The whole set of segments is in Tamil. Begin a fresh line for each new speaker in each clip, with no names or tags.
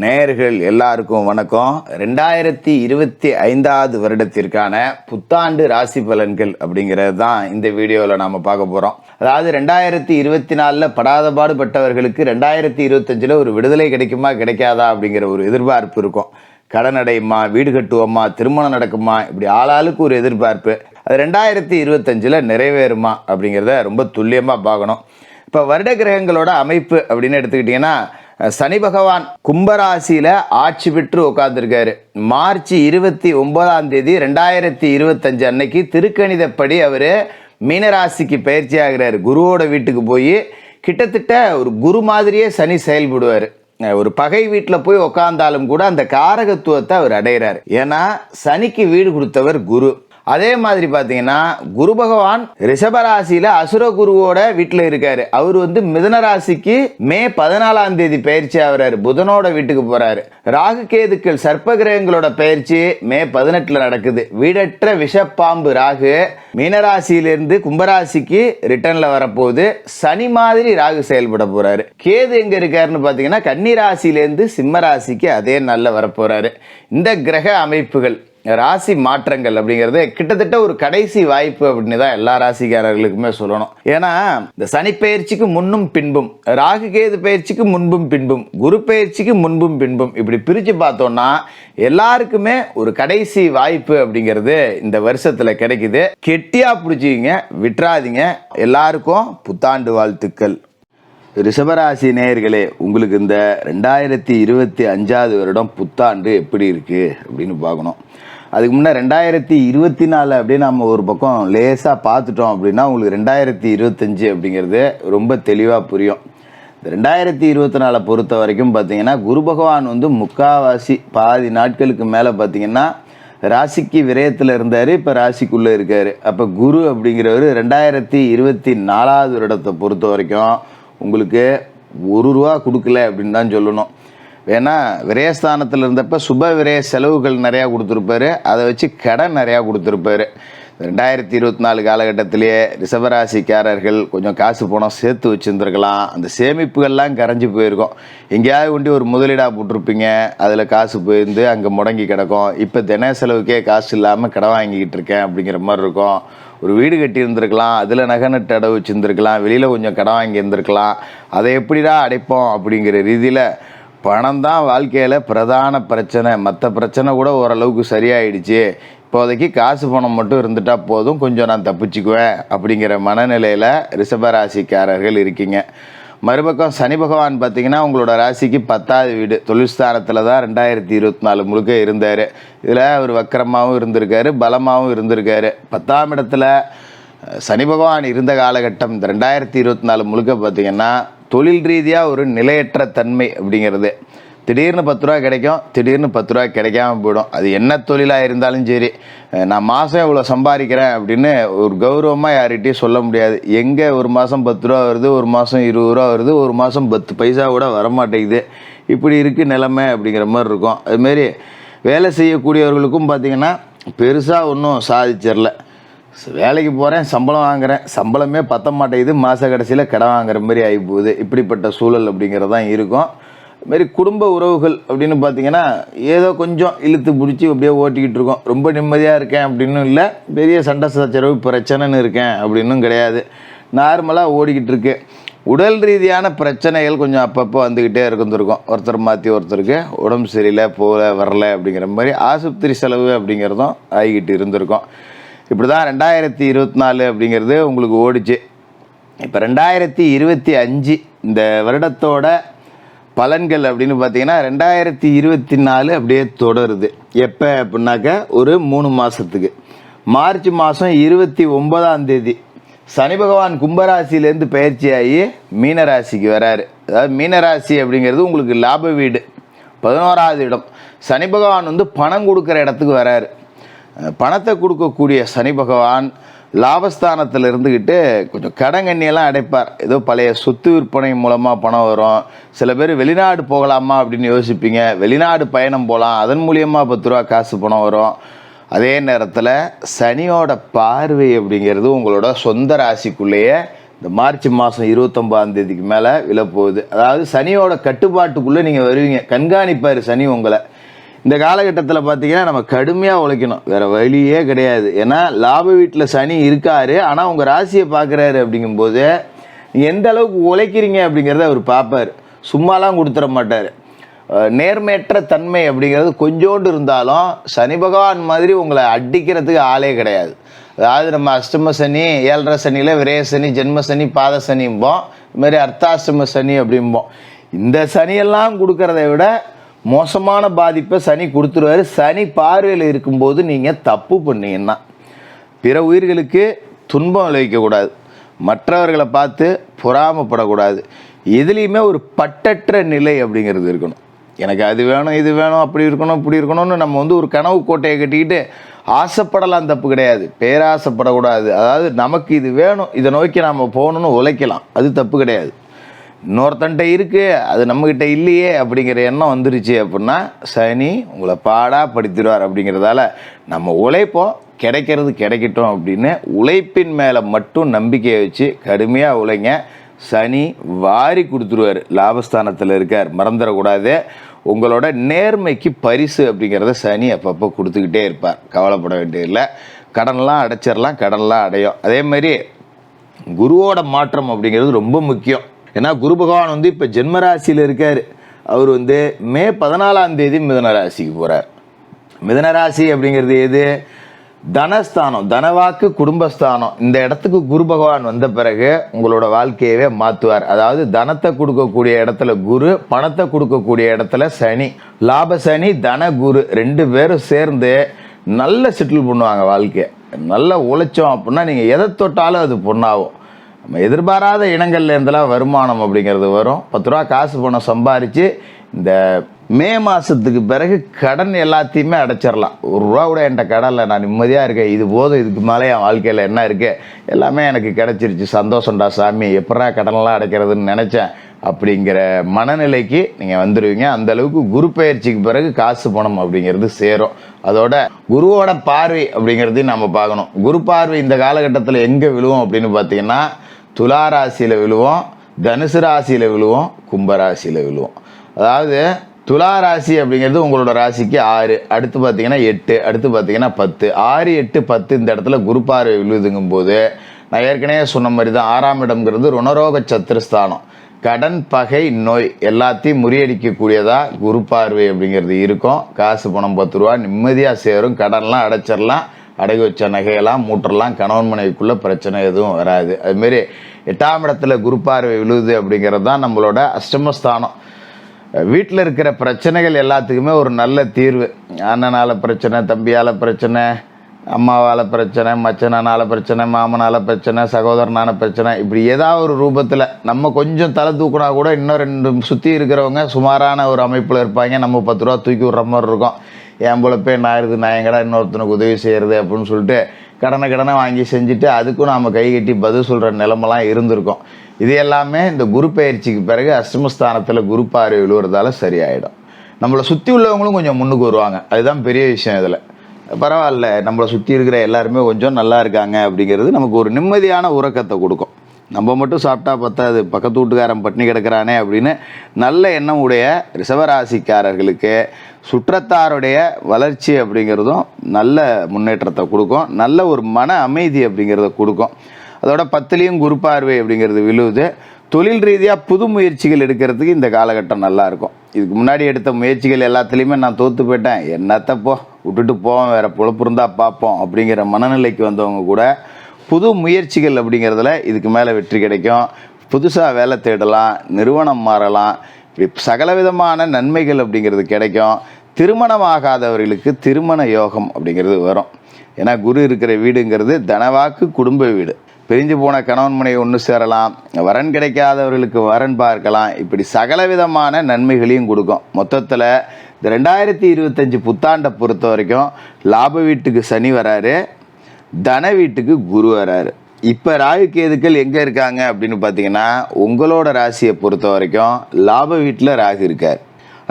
நேயர்கள் எல்லாருக்கும் வணக்கம். ரெண்டாயிரத்தி இருபத்தி ஐந்தாவது வருடத்திற்கான புத்தாண்டு ராசி பலன்கள் அப்படிங்கிறது தான் இந்த வீடியோவில் நாம் பார்க்க போகிறோம் அதாவது ரெண்டாயிரத்தி இருபத்தி நாலில் படாத பாடுபட்டவர்களுக்கு ரெண்டாயிரத்தி இருபத்தஞ்சில் ஒரு விடுதலை கிடைக்குமா கிடைக்காதா அப்படிங்கிற ஒரு எதிர்பார்ப்பு இருக்கும். கடன் அடையுமா வீடு கட்டுவோமா திருமணம் நடக்குமா இப்படி ஆளாளுக்கு ஒரு எதிர்பார்ப்பு. அது ரெண்டாயிரத்தி இருபத்தஞ்சில் நிறைவேறுமா அப்படிங்கிறத ரொம்ப துல்லியமாக பார்க்கணும். இப்போ வருட கிரகங்களோட அமைப்பு அப்படின்னு எடுத்துக்கிட்டிங்கன்னா சனி பகவான் கும்பராசியில் ஆட்சி பெற்று உட்காந்துருக்காரு மார்ச் இருபத்தி ஒன்பதாம் தேதி ரெண்டாயிரத்தி இருபத்தஞ்சு அன்னைக்கு திருக்கணிதப்படி அவர் மீனராசிக்கு பயிற்சி ஆகிறாரு குருவோட வீட்டுக்கு போய் கிட்டத்தட்ட ஒரு குரு மாதிரியே சனி செயல்படுவார். ஒரு பகை வீட்டில் போய் உக்காந்தாலும் கூட அந்த காரகத்துவத்தை அவர் அடைகிறார் ஏன்னா சனிக்கு வீடு கொடுத்தவர் குரு. அதே மாதிரி பார்த்தீங்கன்னா குரு பகவான் ரிஷபராசியில் அசுர குருவோட வீட்டில் இருக்காரு. அவர் வந்து மிதன ராசிக்கு மே பதினாலாம் தேதி பயிற்சி ஆகிறாரு. புதனோட வீட்டுக்கு போறாரு. ராகு கேதுக்கள் சர்ப்ப கிரகங்களோட பயிற்சி மே பதினெட்டுல நடக்குது. வீடற்ற விஷப்பாம்பு ராகு மீனராசியிலிருந்து கும்பராசிக்கு ரிட்டர்ன்ல வரப்போகுது. சனி மாதிரி ராகு செயல்பட போறாரு. கேது எங்க இருக்காருன்னு பார்த்தீங்கன்னா கன்னிராசியிலேருந்து சிம்ம ராசிக்கு அதே நல்ல வரப்போறாரு. இந்த கிரக அமைப்புகள் ராசி மாற்றங்கள் அப்படிங்கிறது கிட்டத்தட்ட ஒரு கடைசி வாய்ப்பு அப்படின்னு தான் எல்லா ராசிக்காரர்களுக்குமே சொல்லணும். ஏன்னா இந்த சனி பயிற்சிக்கு முன்னும் பின்பும் ராகு கேது பயிற்சிக்கு முன்பும் பின்பும் குரு பயிற்சிக்கு முன்பும் பின்பும் இப்படி பிரித்து பார்த்தோம்னா எல்லாருக்குமே ஒரு கடைசி வாய்ப்பு அப்படிங்கிறது இந்த வருஷத்தில் கிடைக்குது. கெட்டியாக பிடிச்சிக்கிங்க விட்டுறாதீங்க. எல்லாருக்கும் புத்தாண்டு வாழ்த்துக்கள். ரிஷபராசி நேயர்களே உங்களுக்கு இந்த ரெண்டாயிரத்தி இருபத்தி அஞ்சாவது வருடம் புத்தாண்டு எப்படி இருக்குது அப்படின்னு பார்க்கணும். அதுக்கு முன்னே ரெண்டாயிரத்தி இருபத்தி நாலு அப்படின்னு நம்ம ஒரு பக்கம் லேசாக பார்த்துட்டோம் அப்படின்னா உங்களுக்கு ரெண்டாயிரத்தி இருபத்தஞ்சு அப்படிங்கிறது ரொம்ப தெளிவாக புரியும். இந்த ரெண்டாயிரத்தி இருபத்தி நாலை பொறுத்த வரைக்கும் பார்த்தீங்கன்னா குரு பகவான் வந்து முக்காவாசி பாதி நாட்களுக்கு மேலே பார்த்தீங்கன்னா ராசிக்கு விரயத்தில் இருந்தார் இப்போ ராசிக்குள்ளே இருக்கார். அப்போ குரு அப்படிங்கிறவர் ரெண்டாயிரத்தி இருபத்தி நாலாவது வருடத்தை பொறுத்த வரைக்கும் உங்களுக்கு ஒரு ரூபா கொடுக்கல அப்படின்னு தான் சொல்லணும். ஏன்னா விரயஸ்தானத்தில் இருந்தப்ப சுப விரய செலவுகள் நிறையா கொடுத்துருப்பாரு. அதை வச்சு கடன் நிறையா கொடுத்துருப்பாரு. ரெண்டாயிரத்தி இருபத்தி நாலு காலகட்டத்திலேயே ரிசவராசிக்காரர்கள் கொஞ்சம் காசு பணம் சேர்த்து வச்சுருந்துருக்கலாம். அந்த சேமிப்புகள்லாம் கரைஞ்சி போயிருக்கும். எங்கேயாவது கொண்டு ஒரு முதலீடாக போட்டிருப்பீங்க. அதில் காசு போயிருந்து அங்கே முடங்கி கிடக்கும். இப்போ தின செலவுக்கே காசு இல்லாமல் கடன் வாங்கிக்கிட்டு இருக்கேன் அப்படிங்கிற மாதிரி இருக்கும். ஒரு வீடு கட்டி இருந்திருக்கலாம் அதில் நகை நட்டு அடவு வச்சுருந்துருக்கலாம். வெளியில் கொஞ்சம் கடன் வாங்கி இருந்திருக்கலாம் அதை எப்படிடா அடைப்போம் அப்படிங்கிற ரீதியில் பணம் தான் வாழ்க்கையில் பிரதான பிரச்சனை. மற்ற பிரச்சனை கூட ஓரளவுக்கு சரியாயிடுச்சு. இப்போதைக்கு காசு பணம் மட்டும் இருந்துட்டால் போதும். கொஞ்சம் நான் தப்பிச்சுக்குவேன் அப்படிங்கிற மனநிலையில் ரிஷபராசிக்காரர்கள் இருக்கீங்க. மறுபக்கம் சனி பகவான் பார்த்திங்கன்னா உங்களோட ராசிக்கு பத்தாவது வீடு. தொழில்ஸ்தானத்தில் தான் ரெண்டாயிரத்தி இருபத்தி நாலு முழுக்க இருந்தார். இதில் அவர் வக்கரமாகவும் இருந்திருக்காரு பலமாகவும் இருந்திருக்காரு. பத்தாம் இடத்துல சனி பகவான் இருந்த காலகட்டம் இந்த ரெண்டாயிரத்தி இருபத்தி நாலு முழுக்க பார்த்தீங்கன்னா தொழில் ரீதியாக ஒரு நிலையற்ற தன்மை அப்படிங்கிறது. திடீர்னு பத்து ரூபா கிடைக்கும் திடீர்னு பத்து ரூபா கிடைக்காம போயிடும். அது என்ன தொழிலாக இருந்தாலும் சரி. நான் மாதம் இவ்வளோ சம்பாதிக்கிறேன் அப்படின்னு ஒரு கௌரவமாக யார்கிட்டையும் சொல்ல முடியாது. எங்கே ஒரு மாதம் பத்து ரூபா வருது ஒரு மாதம் இருபது ரூபா வருது ஒரு மாதம் பத்து பைசா கூட வரமாட்டேங்குது. இப்படி இருக்குது நிலைமை அப்படிங்கிற மாதிரி இருக்கும். அதுமாரி வேலை செய்யக்கூடியவர்களுக்கும் பார்த்திங்கன்னா பெருசாக ஒன்றும் சாதிச்சிடல. வேலைக்கு போகிறேன் சம்பளம் வாங்குறேன். சம்பளமே பத்த மாட்டேங்குது மாத கடைசியில் கடன் வாங்குற மாதிரி ஆகி போகுது இப்படிப்பட்ட சூழல் அப்படிங்கிறது தான் இருக்கும். மாரி குடும்ப உறவுகள் அப்படின்னு பார்த்தீங்கன்னா ஏதோ கொஞ்சம் இழுத்து பிடிச்சி அப்படியே ஓட்டிக்கிட்டு இருக்கோம். ரொம்ப நிம்மதியாக இருக்கேன் அப்படின்னு இல்லை. பெரிய சண்டை சச்சரவு பிரச்சனைன்னு இருக்கேன் அப்படின்னும் கிடையாது. நார்மலாக ஓடிக்கிட்டு இருக்கு. உடல் ரீதியான பிரச்சனைகள் கொஞ்சம் அப்பப்போ வந்துக்கிட்டே இருந்துருக்கும். ஒருத்தர் மாற்றி ஒருத்தருக்கு உடம்பு சரியில்லை போகல வரல அப்படிங்கிற மாதிரி ஆஸ்பத்திரி செலவு அப்படிங்கிறதும் ஆகிக்கிட்டு இருந்திருக்கும். இப்படி தான் ரெண்டாயிரத்தி இருபத்தி நாலு அப்படிங்கிறது உங்களுக்கு ஓடிச்சு. இப்போ ரெண்டாயிரத்தி இருபத்தி அஞ்சு இந்த வருடத்தோட பலன்கள் அப்படின்னு பார்த்தீங்கன்னா ரெண்டாயிரத்தி இருபத்தி நாலு அப்படியே தொடருது. எப்போ அப்படின்னாக்க ஒரு மூணு மாதத்துக்கு மார்ச் மாதம் இருபத்தி ஒன்பதாம் தேதி. சனி பகவான் கும்பராசிலேருந்து பயிற்சியாகி மீனராசிக்கு வராரு. அதாவது மீனராசி அப்படிங்கிறது உங்களுக்கு லாப வீடு. பதினோராவது இடம். சனி பகவான் வந்து பணம் கொடுக்குற இடத்துக்கு வராரு. பணத்தை கொடுக்கக்கூடிய சனி பகவான் லாபஸ்தானத்தில் இருந்துக்கிட்டு கொஞ்சம் கடங்கண்ணியெல்லாம் அடைப்பார். ஏதோ பழைய சொத்து விற்பனை மூலமாக பணம் வரும். சில பேர் வெளிநாடு போகலாமா அப்படின்னு யோசிப்பீங்க. வெளிநாடு பயணம் போகலாம் அதன் மூலியமாக பத்து ரூபா காசு பணம் வரும். அதே நேரத்தில் சனியோட பார்வை அப்படிங்கிறது உங்களோட சொந்த ராசிக்குள்ளேயே இந்த மார்ச் மாதம் இருபத்தொம்பதாம் தேதிக்கு மேலே விழப்போகுது. அதாவது சனியோட கட்டுப்பாட்டுக்குள்ளே நீங்கள் வருவீங்க. கண்காணிப்பார் சனி உங்களை. இந்த காலகட்டத்தில் பார்த்தீங்கன்னா நம்ம கடுமையாக உழைக்கணும். வேறு வழியே கிடையாது. ஏன்னா லாப வீட்டில் சனி இருக்காரு. ஆனால் உங்கள் ராசியை பார்க்குறாரு அப்படிங்கும்போது எந்த அளவுக்கு உழைக்கிறீங்க அப்படிங்கிறத அவர் பார்ப்பார் சும்மாலாம் கொடுத்துட மாட்டார். நேர்மையற்ற தன்மை அப்படிங்கிறது கொஞ்சோண்டு இருந்தாலும் சனி பகவான் மாதிரி உங்களை அடிக்கிறதுக்கு ஆளே கிடையாது. அதாவது நம்ம அஷ்டம சனி ஏழரை சனியில் விரய சனி ஜென்ம சனி பாத சனிம்போம். இது மாதிரி அர்த்தாஷ்டம சனி அப்படிம்போம். இந்த சனியெல்லாம் கொடுக்கறத விட மோசமான பாதிப்பை சனி கொடுத்துருவாரு. சனி பார்வையில் இருக்கும்போது நீங்கள் தப்பு பண்ணீங்கன்னா பிற உயிர்களுக்கு துன்பம் விளைவிக்கக்கூடாது மற்றவர்களை பார்த்து பொறாமப்படக்கூடாது. எதுலேயுமே ஒரு பட்டற்ற நிலை அப்படிங்கிறது இருக்கணும். எனக்கு அது வேணும் இது வேணும் அப்படி இருக்கணும் இப்படி இருக்கணும்னு நம்ம வந்து ஒரு கனவு கோட்டையை கட்டிக்கிட்டு ஆசைப்படலாம் தப்பு கிடையாது. பேராசைப்படக்கூடாது. அதாவது நமக்கு இது வேணும் இதை நோக்கி நாம் போகணும்னு உழைக்கலாம். அது தப்பு கிடையாது. இன்னொருத்தன்ட்ட இருக்கு அது நம்மக்கிட்ட இல்லையே அப்படிங்கிற எண்ணம் வந்துருச்சு அப்படின்னா சனி உங்களை பாடா படுத்திடுவார் அப்படிங்கிறதால நம்ம உழைப்போம் கிடைக்கிறது கிடைக்கட்டும் அப்படின்னு உழைப்பின் மேலே மட்டும் நம்பிக்கையை வச்சு கடுமையாக உழைங்க. சனி வாரி கொடுத்துருவார் லாபஸ்தானத்தில் இருக்கார் மறந்துடக்கூடாது. உங்களோட நேர்மைக்கு பரிசு அப்படிங்கிறத சனி அப்பப்போ கொடுத்துக்கிட்டே இருப்பார் கவலைப்பட வேண்டியதில்லை. கடன்லாம் அடைச்சிடலாம் கடன்லாம் அடையும். அதே மாதிரி குருவோட மாற்றம் அப்படிங்கிறது ரொம்ப முக்கியம். ஏன்னா குரு பகவான் வந்து இப்போ ஜென்மராசியில் இருக்கார். அவர் வந்து மே பதினாலாம் தேதி மிதன ராசிக்கு போகிறார் மிதன ராசி அப்படிங்கிறது எது? தனஸ்தானம் தனவாக்கு குடும்பஸ்தானம். இந்த இடத்துக்கு குரு பகவான் வந்த பிறகு உங்களோட வாழ்க்கையவே மாற்றுவார் அதாவது தனத்தை கொடுக்கக்கூடிய இடத்துல குரு பணத்தை கொடுக்கக்கூடிய இடத்துல சனி. லாப சனி தன குரு ரெண்டு பேரும் சேர்ந்து நல்ல செட்டில் பண்ணுவாங்க வாழ்க்கையை. நல்லா உழைச்சோம் அப்படின்னா நீங்கள் எதை தொட்டாலும் அது பொண்ணாகும். நம்ம எதிர்பாராத இடங்கள்லேருந்துலாம் வருமானம் அப்படிங்கிறது வரும். பத்து ரூபா காசு பணம் சம்பாரித்து இந்த மே மாதத்துக்கு பிறகு கடன் எல்லாத்தையுமே அடைச்சிடலாம் ஒரு ரூபா கூட என்கிட்ட கடனில் நான் நிம்மதியாக இருக்கேன். இது போதும் இதுக்கு மேலே என் வாழ்க்கையில் என்ன இருக்கு? எல்லாமே எனக்கு கிடச்சிருச்சு. சந்தோஷம்டா சாமி எப்படா கடனெல்லாம் அடைக்கிறதுன்னு நினச்சேன். அப்படிங்கிற மனநிலைக்கு நீங்கள் வந்துடுவீங்க அந்த அளவுக்கு குரு பயிற்சிக்கு பிறகு காசு பணம் அப்படிங்கிறது சேரும். அதோட குருவோட பார்வை அப்படிங்கிறதையும் நம்ம பார்க்கணும். குரு பார்வை இந்த காலகட்டத்தில் எங்கே விழுவோம் அப்படின்னு பார்த்தீங்கன்னா துலா ராசியில் விழுவோம் தனுசு ராசியில் விழுவோம் கும்ப ராசியில் விழுவோம். அதாவது துலா ராசி அப்படிங்கிறது உங்களோட ராசிக்கு ஆறு அடுத்து பார்த்தீங்கன்னா எட்டு அடுத்து பார்த்தீங்கன்னா பத்து. ஆறு எட்டு பத்து இந்த இடத்துல குரு பார்வை விழுதுங்கும் போது நான் ஏற்கனவே சொன்ன மாதிரி தான் ஆறாம் இடம்ங்கிறது ருணரோக சத்துருஸ்தானம் கடன் பகை நோய் எல்லாத்தையும் முறியடிக்கக்கூடியதாக குரு பார்வை அப்படிங்கிறது இருக்கும். காசு பணம் பத்து ரூபா நிம்மதியாக சேரும். கடன்லாம் அடைச்சிடலாம் அடகு வச்ச நகையெல்லாம் மூட்டரெல்லாம் கணவன் மனைவிக்குள்ளே பிரச்சனை எதுவும் வராது. அதுமாரி எட்டாம் இடத்துல குரு பார்வை விழுது அப்படிங்கிறது தான் நம்மளோட அஷ்டமஸ்தானம். வீட்டில் இருக்கிற பிரச்சனைகள் எல்லாத்துக்குமே ஒரு நல்ல தீர்வு. அண்ணனால் பிரச்சனை தம்பியால் பிரச்சனை அம்மாவால் பிரச்சனை மச்சனால பிரச்சனை மாமனால பிரச்சனை சகோதரனான பிரச்சனை. இப்படி ஏதாவது ஒரு ரூபத்தில் நம்ம கொஞ்சம் தலை தூக்குனா கூட இன்னும் ரெண்டு சுற்றி இருக்கிறவங்க சுமாரான ஒரு அமைப்பில் இருப்பாங்க. நம்ம பத்து ரூபா தூக்கி விட்ற மாதிரி இருக்கும். என் பிழப்பே நான் இருக்குது நான் எங்கடா இன்னொருத்தனுக்கு உதவி செய்கிறது அப்படின்னு சொல்லிட்டு கடனை கடனை வாங்கி செஞ்சுட்டு அதுக்கும் நாம் கை கட்டி பதில் சொல்கிற நிலமெல்லாம் இருந்திருக்கும். இது எல்லாமே இந்த குரு பயிற்சிக்கு பிறகு அஷ்டமஸ்தானத்தில் குரு பார்வை விழுவுறதால சரியாயிடும். நம்மளை சுற்றி உள்ளவங்களும் கொஞ்சம் முன்னுக்கு வருவாங்க. அதுதான் பெரிய விஷயம் இதில். பரவாயில்ல நம்மளை சுற்றி இருக்கிற எல்லாருமே கொஞ்சம் நல்லா இருக்காங்க அப்படிங்கிறது நமக்கு ஒரு நிம்மதியான உறக்கத்தை கொடுக்கும். நம்ம மட்டும் சாப்பிட்டா பத்தாது. பக்கத்து வீட்டுக்காரன் பட்டினி கிடக்கிறானே அப்படின்னு நல்ல எண்ணம் உடைய ரிசவராசிக்காரர்களுக்கு சுற்றத்தாருடைய வளர்ச்சி அப்படிங்கிறதும் நல்ல முன்னேற்றத்தை கொடுக்கும். நல்ல ஒரு மன அமைதி அப்படிங்கிறத கொடுக்கும். அதோட பத்துலேயும் குரு பார்வை அப்படிங்கிறது விழுவுது தொழில் ரீதியாக புது முயற்சிகள் எடுக்கிறதுக்கு இந்த காலகட்டம் நல்லாயிருக்கும் இதுக்கு முன்னாடி எடுத்த முயற்சிகள் எல்லாத்துலேயுமே நான் தோற்று போயிட்டேன். என்னத்தப்போ போ விட்டுட்டு போவோம் வேறு பொழப்பு இருந்தால் பார்ப்போம் அப்படிங்கிற மனநிலைக்கு வந்தவங்க கூட புது முயற்சிகள் அப்படிங்கிறதுல இதுக்கு மேலே வெற்றி கிடைக்கும். புதுசாக வேலை தேடலாம் நிறுவனம் மாறலாம். இப்படி சகலவிதமான நன்மைகள் அப்படிங்கிறது கிடைக்கும். திருமணமாகாதவர்களுக்கு திருமண யோகம் அப்படிங்கிறது வரும். ஏன்னா குரு இருக்கிற வீடுங்கிறது தனவாக்கு குடும்ப வீடு. பிரிஞ்சு போன கணவன் மனைவி ஒன்று சேரலாம். வரன் கிடைக்காதவர்களுக்கு வரன் பார்க்கலாம். இப்படி சகலவிதமான நன்மைகளையும் கொடுக்கும். மொத்தத்தில் இந்த ரெண்டாயிரத்தி இருபத்தஞ்சி புத்தாண்டை பொறுத்த வரைக்கும் லாப வீட்டுக்கு சனி வராரு. தன வீட்டுக்கு குரு வராரு. இப்போ ராகு கேதுக்கள் எங்கே இருக்காங்க அப்படின்னு பார்த்தீங்கன்னா உங்களோட ராசியை பொறுத்த வரைக்கும் லாப வீட்டில் ராகு இருக்கார்.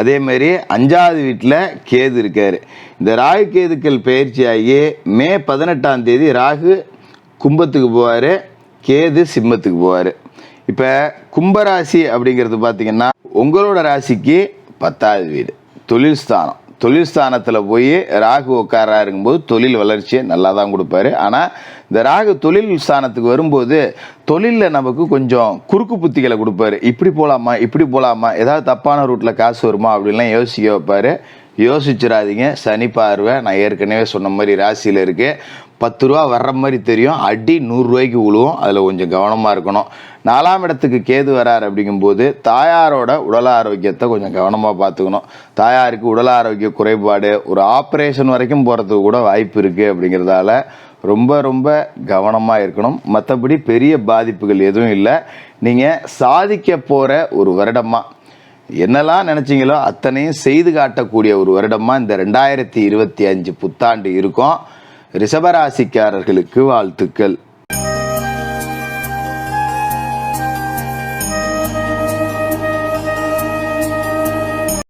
அதே மாதிரி அஞ்சாவது வீட்டில் கேது இருக்கார். இந்த ராகு கேதுக்கள் பயிற்சியாகி மே பதினெட்டாம் தேதி ராகு கும்பத்துக்கு போவார் கேது சிம்மத்துக்கு போவார். இப்போ கும்பராசி அப்படிங்கிறது பார்த்தீங்கன்னா உங்களோட ராசிக்கு பத்தாவது வீடு தொழில் ஸ்தானம். தொழில் ஸ்தானத்தில் போய் ராகு உட்காரா இருக்கும்போது தொழில் வளர்ச்சியை நல்லா தான் கொடுப்பாரு. ஆனால் இந்த ராகு தொழில் ஸ்தானத்துக்கு வரும்போது தொழிலில் நமக்கு கொஞ்சம் குறுக்கு புத்திகளை கொடுப்பாரு. இப்படி போகலாமா இப்படி போகலாமா ஏதாவது தப்பான ரூட்டில் காசு வருமா அப்படின்லாம் யோசிக்க வைப்பார். யோசிச்சிடாதீங்க. சனி பார்வை நான் ஏற்கனவே சொன்ன மாதிரி ராசியில் இருக்கு. பத்து ரூபா வர்ற மாதிரி தெரியும். அடி நூறுரூவாய்க்கு விழுவும் அதில் கொஞ்சம் கவனமாக இருக்கணும். நாலாம் இடத்துக்கு கேது வரார் அப்படிங்கும்போது தாயாரோட உடல் ஆரோக்கியத்தை கொஞ்சம் கவனமாக பார்த்துக்கணும். தாயாருக்கு உடல் ஆரோக்கிய குறைபாடு ஒரு ஆப்ரேஷன் வரைக்கும் போகிறதுக்கு கூட வாய்ப்பு இருக்குது அப்படிங்கிறதால ரொம்ப ரொம்ப கவனமாக இருக்கணும். மற்றபடி பெரிய பாதிப்புகள் எதுவும் இல்லை. நீங்கள் சாதிக்க போகிற ஒரு வருடமாக என்னெல்லாம் நினச்சிங்களோ அத்தனையும் செய்து காட்டக்கூடிய ஒரு வருடமாக இந்த ரெண்டாயிரத்தி இருபத்தி அஞ்சு புத்தாண்டு இருக்கும். ரிஷபராசிக்காரர்களுக்கு வாழ்த்துக்கள்.